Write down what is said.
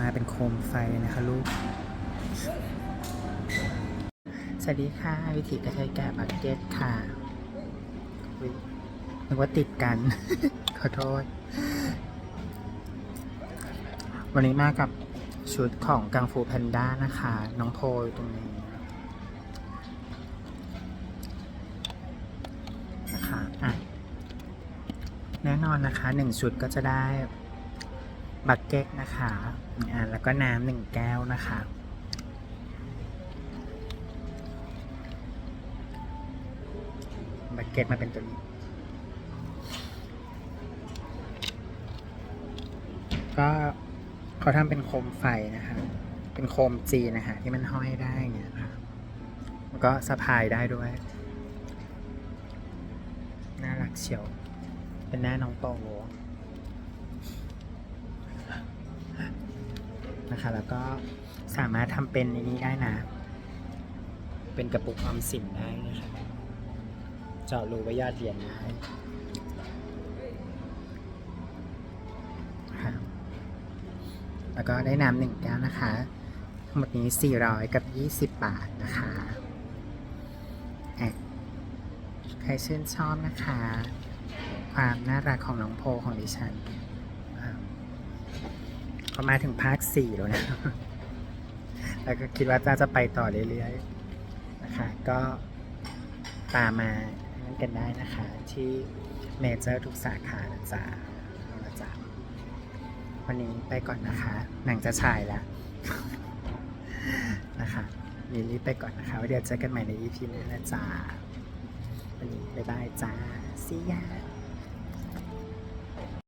มาเป็นโคมไฟนะคะลูก สวัสดีค่ะ วิธีกระเทยแกะบักเก็ตค่ะนึกว่าติดกัน ขอโทษ วันนี้มากับชุดของกังฟูแพนด้านะคะ น้องโพยตรงนี้นะคะอะแน่นอนนะคะหนึ่งชุดก็จะได้ บักเก็ตนะคะหนึ่งอันแล้วก็น้ำหนึ่งแก้วนะคะบักเก็ตมาเป็นตัวนี้ ก็เขาทำเป็นโคมไฟนะคะ เป็นโคมจีนะคะที่มันห้อยได้อย่างเงี้ยค่ะแล้วก็สะพายได้ด้วย น่ารักเชียว เป็นหน้าน้องโต นะคะ แล้วก็สามารถทำเป็นในนี้ได้นะ เป็นกระปุกออมสินได้นะคะ เจาะรูไว้ยอดเหรียญได้ค่ะแล้วก็ได้น้ำหนึ่งแก้วนะคะ ทั้งหมดนี้ 400 กับ 20 บาทนะคะอะใครชื่นชอบนะคะ ความน่ารักของน้องโพของดิฉันอ่า ก็มาถึงภาค4แล้วนะ แล้วก็คิดว่าจะจะไปต่อเรื่อยๆ นะคะ ก็ตามมานั่นกันได้นะคะ ที่เมเจอร์ทุกสาขานะจ๊ะนะจ๊ะวันนี้ไปก่อนนะคะ หนังจะฉายแล้ว นะคะมีรีบไปก่อนนะคะวเดี๋ยวเจอกันใหม่ใน EP หนี้านะจ๊ะวันนี้บ๊ายบายจ้า see ya